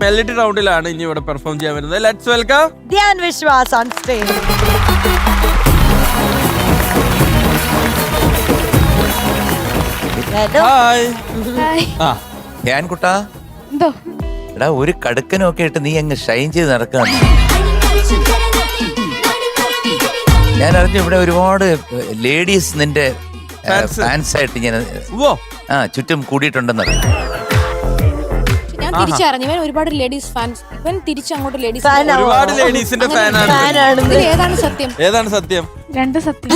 Melody റൗണ്ടിലാണ് ഇനി ഇവിടെ perform ചെയ്യാൻ വരുന്നത്. Let's welcome Dhyan Vishwas on stage hi ആ. ഞാൻ കുട്ടാ. എന്തോ? എടാ ഒരു കടുക്കനൊക്കെ ഇട്ട് നീ അങ്ങ് ഷൈൻ ചെയ്ത് നടക്കാണ് ഞാൻ അറിഞ്ഞു ഇവിടെ ഒരുപാട് ലേഡീസ് നിന്റെ. ഫാൻസ് ആയിട്ട് ഇങ്ങനെ ആ ചുറ്റും കൂടിയിട്ടുണ്ടെന്ന് ഞാൻ തിരിച്ചറിഞ്ഞു. ഇവൻ ഒരുപാട് ലേഡീസ് ഫാൻസ് ഇവൻ തിരിച്ചങ്ങോട്ട് ലേഡീസ്? ഒരുപാട് ലേഡീസിന്റെ ഫാനാണ് ഇതിൽ ഏതാണ് സത്യം? ഏതാണ് സത്യം? രണ്ട് സത്യം.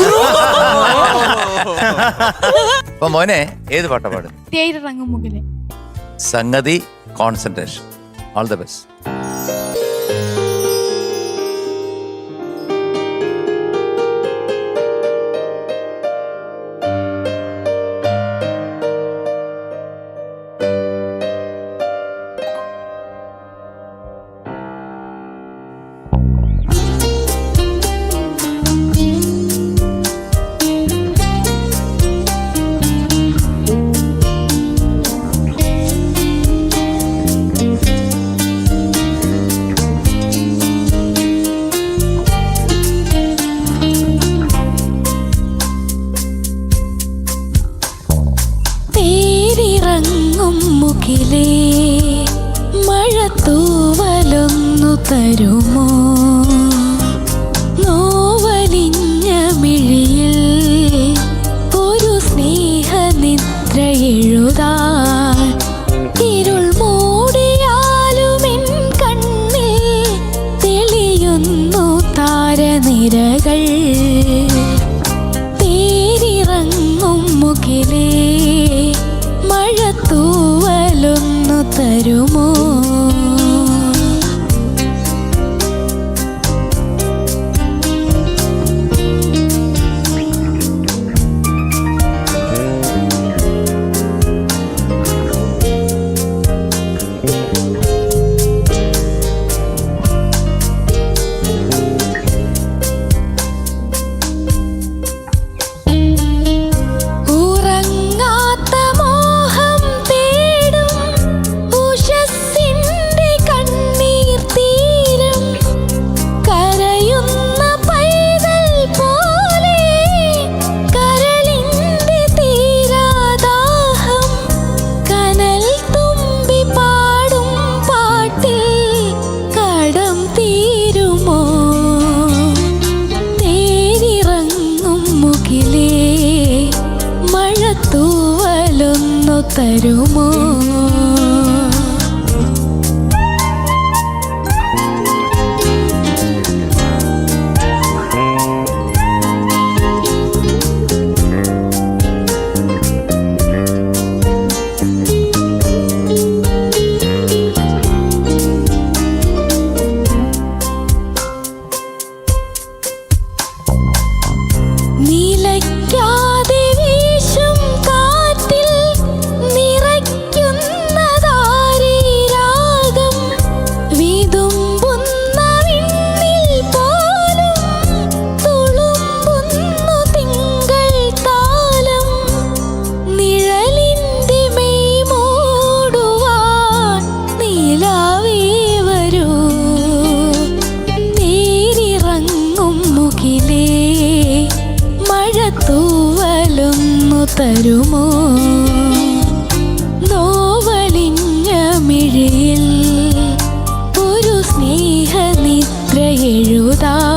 അപ്പൊ മോനെ ഏത് പാട്ടാ പാടും തേരിറങ്ങും മുകിലെ സംഗതി കോൺസെൻട്രേഷൻ ഓൾ ദ ബെസ്റ്റ് തേരിറങ്ങും മഴ തൂവലൊന്നു തരുമോ? നോവലിഞ്ഞ മിഴിയിൽ ഒരു സ്നേഹനിദ്ര എഴുതാ ഇരുൾ മൂടിയാലുമെൻ കണ്ണിൽ തെളിയുന്നു താരനിരകൾ. തേരിറങ്ങും മുകിലേ തരുമോ? തരുമോ? തരുമോ? നോവലിഞ്ഞ മിഴിയിൽ ഒരു സ്നേഹനിദ്ര എഴുതാൻ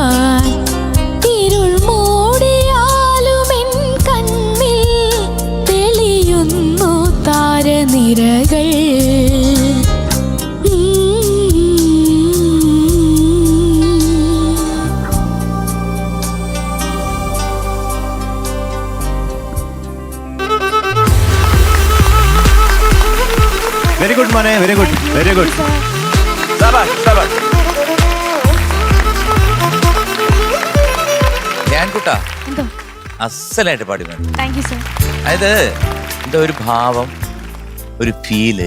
മോനെ വെരി ഗുഡ് വെരി ഗുഡ് ഞാൻ കുട്ടാ എന്തോ? അസലായിട്ട് പാടി മോനെ. താങ്ക് യു സർ അതായത് എന്റെ ഒരു ഭാവം ഒരു ഫീൽ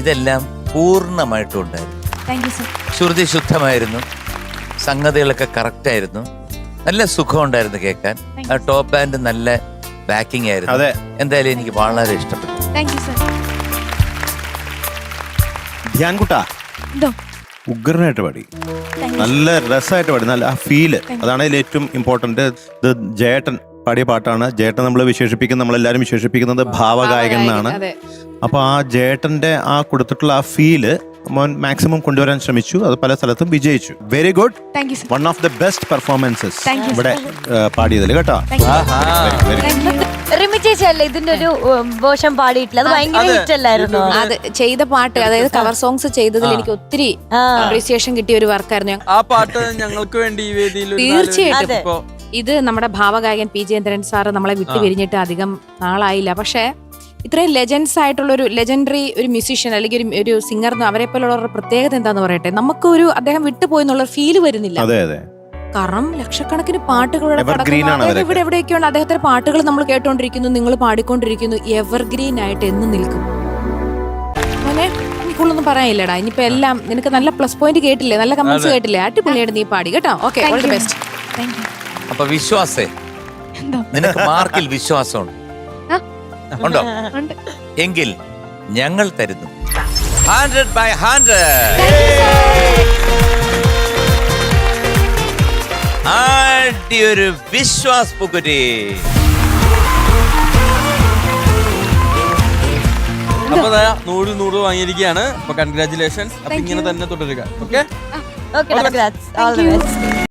ഇതെല്ലാം പൂർണമായിട്ടും ഉണ്ടായിരുന്നു. താങ്ക് യു സർ ശ്രുതി ശുദ്ധമായിരുന്നു. സംഗതികളൊക്കെ കറക്റ്റ് ആയിരുന്നു. നല്ല സുഖം ഉണ്ടായിരുന്നു കേൾക്കാൻ. ആ ടോപ്പ് ബാൻഡ് നല്ല ബാക്കിംഗ് ആയിരുന്നു. അതെ. എന്തായാലും എനിക്ക് വളരെ ഇഷ്ടപ്പെട്ടു. താങ്ക് യു സർ എന്തോ ഉഗ്രനായിട്ട് പാടി. നല്ല രസമായിട്ട് പാടി. നല്ല ആ ഫീൽ അതാണ് അതിൽ ഏറ്റവും ഇമ്പോർട്ടന്റ് ഇത് ജേട്ടൻ പാടിയ പാട്ടാണ്. ജേട്ടൻ നമ്മൾ വിശേഷിപ്പിക്കുന്ന നമ്മളെല്ലാവരും വിശേഷിപ്പിക്കുന്നത് ഭാവഗായകൻ എന്നാണ്. അപ്പോൾ അപ്പൊ ആ ജേട്ടന്റെ ആ കൊടുത്തിട്ടുള്ള ആ ഫീൽ മോൻ മാക്സിമം കൊണ്ടുവരാൻ ശ്രമിച്ചു. അത് പല സ്ഥലത്തും വിജയിച്ചു. Very good one of the best performances ഇവിടെ പാടിയതിൽ കേട്ടോ. റിമി ചേച്ചി അല്ലേ ഇതിന്റെ ഒരു വേർഷൻ പാടിയിട്ടില്ല അത് ഭയങ്കര. ഹിറ്റ് അല്ലായിരുന്നു? അത് ചെയ്ത പാട്ട് അതായത് കവർ സോങ്സ് ചെയ്തതിൽ എനിക്ക് ഒത്തിരി അപ്രീസിയേഷൻ കിട്ടിയ ഒരു വർക്കായിരുന്നു. ആ പാട്ട് ഞങ്ങൾക്ക് വേണ്ടി ഈ വേദിയിൽ തീർച്ചയായിട്ടും. ഇപ്പോ ഇത് നമ്മുടെ ഭാവഗായകൻ പി ജയേന്ദ്രൻ സാറ് നമ്മളെ വിട്ടു പിരിഞ്ഞിട്ട് അധികം നാളായില്ല. പക്ഷേ ഇത്രയും ലെജൻസ് ആയിട്ടുള്ള ഒരു ലെജൻഡറി ഒരു മ്യൂസീഷ്യൻ അല്ലെങ്കിൽ ഒരു ഒരു സിംഗർ അവരെ പോലുള്ളവരുടെ പ്രത്യേകത എന്താന്ന് പറയട്ടെ? നമുക്ക് ഒരു അദ്ദേഹം വിട്ടുപോയി എന്നുള്ള ഫീൽ വരുന്നില്ല. അതെ അതെ. കാരണം ലക്ഷക്കണക്കിന് പാട്ടുകളുടെ. ഇവിടെ എവിടെയൊക്കെയാണ് അദ്ദേഹത്തിന്റെ പാട്ടുകൾ നമ്മൾ കേട്ടോണ്ടിരിക്കുന്നു നിങ്ങൾ പാടിക്കൊണ്ടിരിക്കുന്നു എവർഗ്രീൻ ആയിട്ട് എന്ന് നിൽക്കും. മോനെ എനിക്കുള്ളൊന്നും പറയാനില്ലടാ. ഇനിയിപ്പോ എല്ലാം നിനക്ക് നല്ല പ്ലസ് പോയിന്റ് കേട്ടില്ലേ? നല്ല കമന്റ്സ് കേട്ടില്ലേ? അടിപൊളിയായിട്ട് നീ പാടി കേട്ടോ? ഓക്കെ ഓൾ ദി ബെസ്റ്റ് അപ്പൊ വിശ്വാസേ. നിനക്ക് മാർക്കിൽ വിശ്വാസമുണ്ട്. ഉണ്ടോ? എങ്കിൽ ഞങ്ങൾ തരുന്നു. ഹൺഡ്രഡ് ബൈ ഹൺഡ്രഡ് ആടിയൊരു വിശ്വാസ് പുകുരി. അപ്പൊ നൂറ് നൂറ് വാങ്ങിയിരിക്കുകയാണ്. അപ്പൊ കൺഗ്രാചുലേഷൻസ് അപ്പൊ ഇങ്ങനെ തന്നെ തുടരുക. Okay okay all the best